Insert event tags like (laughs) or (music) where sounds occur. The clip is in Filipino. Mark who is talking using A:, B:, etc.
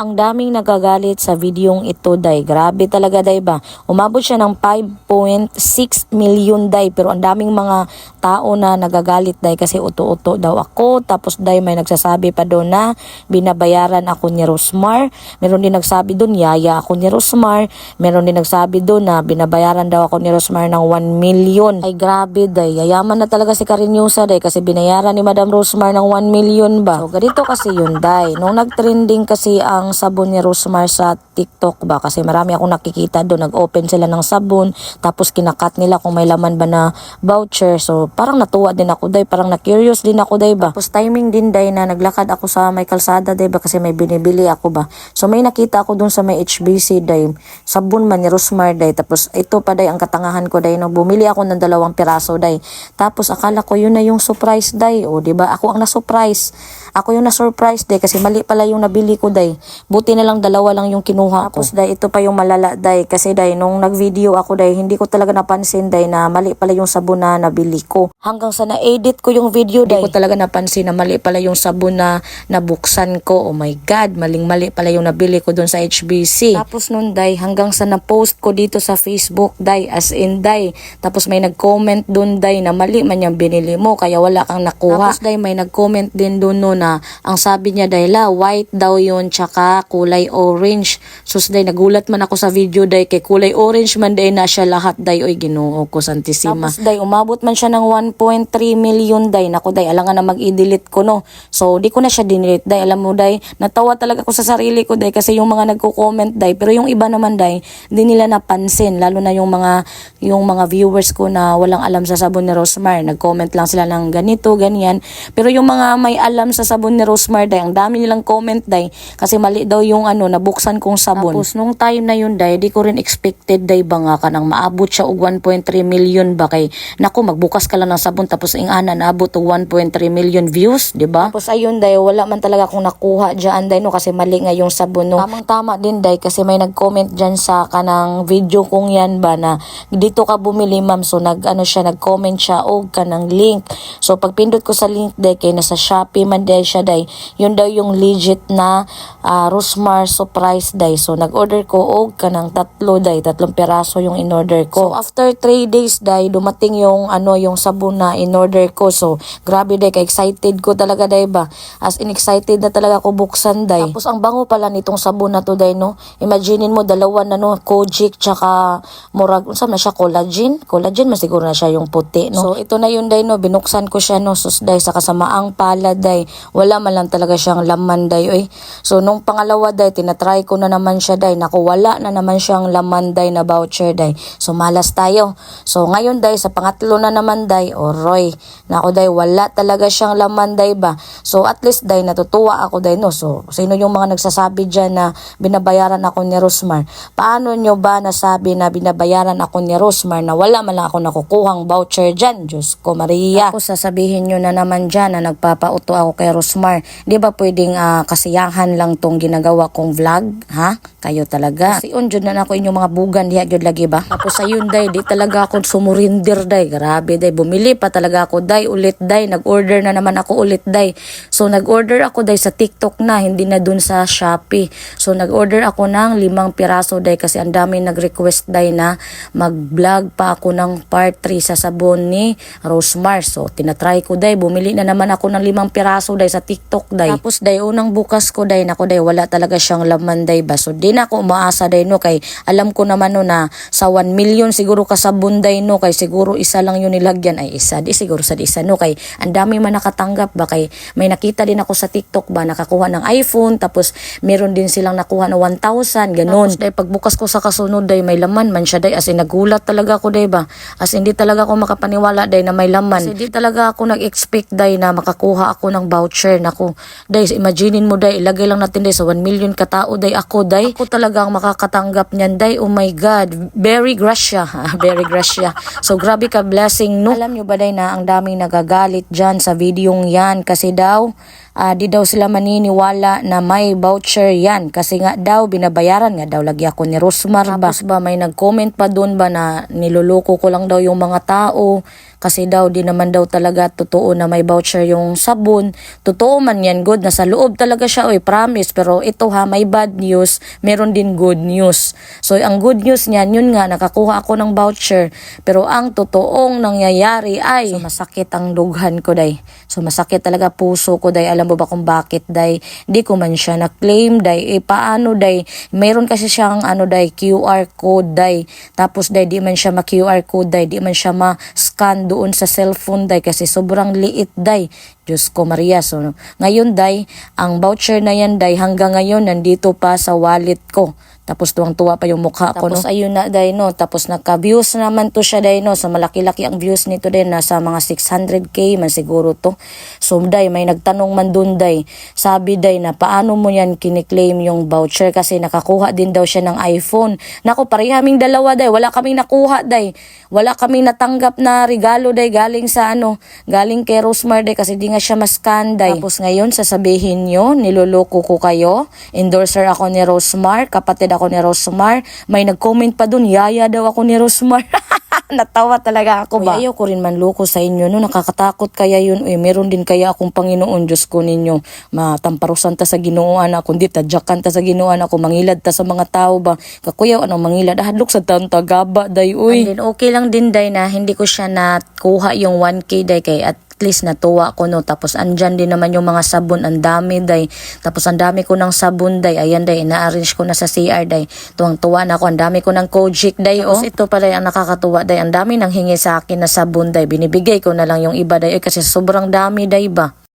A: Ang daming nagagalit sa videong ito, day. Grabe talaga, day ba? Umabot siya ng 5.6 million, day. Pero ang daming mga tao na nagagalit, day. Kasi uto-uto daw ako. Tapos, day, may nagsasabi pa doon na binabayaran ako ni Rosmar. Meron din nagsabi doon, yaya ako ni Rosmar. Meron din nagsabi doon na binabayaran daw ako ni Rosmar ng 1 million. Ay, grabe, day. Yayaman na talaga si Cariñosa, day. Kasi binayaran ni Madam Rosmar ng 1 million ba? So, ganito kasi yun, day. Nung nag-trending kasi ang sabon ni Rosmar sa TikTok ba? Kasi marami akong nakikita doon. Nag-open sila ng sabon. Tapos kinakat nila kung may laman ba na voucher. So, parang natuwa din ako, day. Parang na-curious din ako, day ba? Tapos timing din, day, na naglakad ako sa may kalsada, day ba? Kasi may binibili ako ba? So, may nakita ako doon sa may HBC, day. Sabon man ni Rosmar, day. Tapos, ito pa, day, ang katangahan ko, day. No? Bumili ako ng dalawang piraso, day. Tapos, akala ko yun na yung surprise, day. O, ba? Ako ang na-surprise. Ako yung na-surprise, day. Kasi mali pala yung nabili ko, day. Buti na lang dalawa lang yung kinuha ko. Tapos, day, ito pa yung malala, day. Kasi, day, nung nag-video ako, day, hindi ko talaga napansin, day, na mali pala yung sabon na nabili ko. Hanggang sa na-edit ko yung video, day. Hindi ko talaga napansin na mali pala yung sabon na nabuksan ko. Oh my God, maling-mali pala yung nabili ko dun sa HBC. Tapos nun, day, hanggang sa na-post ko dito sa Facebook, day, as in, day. Tapos may nag-comment dun, day, na mali man yung binili mo, kaya wala kang nakuha. Tapos, day, may nag-comment din dun, no, na ang sabi niya, day, la, white daw yun, tsaka kulay orange. Sus, day, nagulat man ako sa video, day, kay kulay orange man, day, na siya lahat, day, oy, ginoo ko, santisima. Tapos, day, umabot man siya ng 1.3 million, day, nako, day, alangan na mag-i-delete ko, no. So, di ko na siya dinelete, day, alam mo, day, natawa talaga ako sa sarili ko, day, kasi yung mga nagko-comment, day, pero yung iba naman, day, di nila napansin, lalo na yung mga, yung mga viewers ko na walang alam sa sabon ni Rosmar, nag-comment lang sila ng ganito, ganyan, pero yung mga may alam sa sabon ni Rosmar, day, ang dami nilang comment, day, kasi mali daw yung ano, nabuksan kong sabon. Tapos, nung time na yun, day, di ko rin expected, day, ba nga ka nang maabot siya og 1.3 million ba kay, naku, magbukas ka lang ng sabon, tapos ing ana, naabot og 1.3 million views, di ba? Tapos, ayun, day, wala man talaga akong nakuha dyan, day, no, kasi mali nga yung sabon, no. Tamang tama din, day, kasi may nag-comment dyan sa kanang video kong yan ba, na dito ka bumili, ma'am, so nag, ano siya, nag-comment siya, og kanang link. So, pag pindot ko sa link, day, kay nasa Shopee man, day, siya, day, yun daw yung legit na ah, Rosmar surprise day. So nag-order ko og kanang tatlo day, tatlong piraso yung in-order ko. So after 3 days day, dumating yung ano yung sabon na in-order ko. So grabe day, ka excited ko talaga day ba. As in excited na talaga ako buksan day. Tapos ang bango pala nitong sabon na to day no. Imaginein mo dalawa na no, Kojic tsaka murag unsa na siya collagen. Collagen mas siguro na siya yung puti no. So ito na yun day no, binuksan ko siya no sus day sa kasamaang pala day. Wala man lang talaga siyang laman day oy. So nung pangalawa day tinatry ko na naman siya day. Naku wala na naman siyang laman day na voucher day. So malas tayo. So ngayon day sa pangatlo na naman day oroy. Naku day wala talaga siyang laman day ba. So at least day natutuwa ako day no. So sino yung mga nagsasabi diyan na binabayaran ako ni Rosmar? Paano nyo ba nasabi na binabayaran ako ni Rosmar na wala man lang ako nakukuhang voucher dyan? Diyos ko Maria. Tapos sasabihin nyo na naman dyan na nagpapauto ako kay Rosmar. Di ba pwedeng ah, kasiyahan lang tong ginagawa kong vlog? Ha? Kayo talaga. Kasi unjud na ako inyong mga bugan diha gyud lagi ba? Tapos ayun day, di talaga ako sumurinder day. Grabe day, bumili pa talaga ako day, ulit day. Nag-order na naman ako ulit day. So nag-order ako day sa TikTok na, hindi na dun sa Shopee. So nag-order ako ng limang piraso day kasi ang dami nag-request day na mag-vlog pa ako ng part 3 sa sabon ni Rosemar. So tinatry ko day, bumili na naman ako ng limang piraso day sa TikTok day. Tapos day, unang bukas ko day, nako day, wala talaga siyang laman day ba. So di na ako umaasa day no, kay alam ko naman no na sa 1 million siguro kasabon day no, kay siguro isa lang yun nilagyan, ay isa, di siguro sa di isa no, kay ang dami man nakatanggap ba, kay may nakita din ako sa TikTok ba, nakakuha ng iPhone, tapos meron din silang nakuha na 1,000, ganun. Tapos day, pagbukas ko sa kasunod day, may laman man siya day, as in nagulat talaga ako day ba, as in, hindi talaga ako makapaniwala day na may laman. Kasi hindi talaga ako nag-expect day na makakuha ako ng voucher, nako. Day, imaginein mo day, ilagay lang natin day sa 1 million katao day ako day. Ako talaga ang makakatanggap niyan day, oh my God, very gracia, (laughs) very gracia. So grabe ka blessing no. Alam nyo ba day na ang daming nagagalit dyan sa videong yan kasi daw, ah, di daw sila maniniwala na may voucher yan kasi nga daw binabayaran nga daw lagi ako ni Rosmar ba. Tapos ba may nag-comment pa doon ba na niloloko ko lang daw yung mga tao kasi daw di naman daw talaga totoo na may voucher yung sabon. Totoo man yan good, nasa loob talaga siya, oy promise. Pero ito ha, may bad news, meron din good news. So ang good news niyan, yun nga, nakakuha ako ng voucher. Pero ang totoong nangyayari ay, so masakit ang dughan ko day. So masakit talaga puso ko day. Alam mo ba kung bakit day? Di ko man siya na-claim day. Eh paano day? Mayroon kasi siyang ano day, QR code day. Tapos day, di man siya ma-QR code day. Di man siya ma-scan doon sa cellphone day kasi sobrang liit day. Diyos ko Maria. So, ngayon day, ang voucher na yan day hanggang ngayon nandito pa sa wallet ko. Tapos tuwang-tuwa pa yung mukha ko, no? Tapos ayun na, day, no? Tapos naka-views naman to siya, day, no? So malaki-laki ang views nito din. Nasa mga 600k man siguro to. So, day, may nagtanong man dun, day. Sabi, day, na paano mo yan kiniklaim yung voucher? Kasi nakakuha din daw siya ng iPhone. Nako, parehaming dalawa, day. Wala kaming nakuha, day. Wala kaming natanggap na regalo, day, galing sa ano, galing kay Rosemar, day, kasi di nga siya maskan, day. Tapos ngayon, sasabihin nyo, niloloko ko kayo. Endorser ako ni Rosemar, kapatid ako ni Rosemar. May nag-comment pa dun, yaya daw ako ni Rosemar. (laughs) Natawa talaga ako ba? Ayaw ko rin man loko sa inyo, no? Nakakatakot kaya yun. Uy, meron din kaya akong Panginoon, Diyos ko ninyo. Matamparusan ta sa ginooan ako, hindi tadyakan ta sa ginooan ako, mangilad ta sa mga tao ba? Kakuyaw, anong mangilad? Hadlok sa taon tagaba, day, uy. And then, okay lang din, day, na hindi ko siya nakuha yung 1K, day, kay at least natuwa ko no? Tapos andyan din naman yung mga sabon. Ang dami day. Tapos ang dami ko ng sabon day. Ayan day ina-arrange ko na sa CR day. Tuwang tuwa na ako. Ang dami ko ng Kojic day oh. Ito pala ang nakakatuwa day. Ang dami nang hingi sa akin na sabon day. Binibigay ko na lang yung iba day. Eh, kasi sobrang dami day ba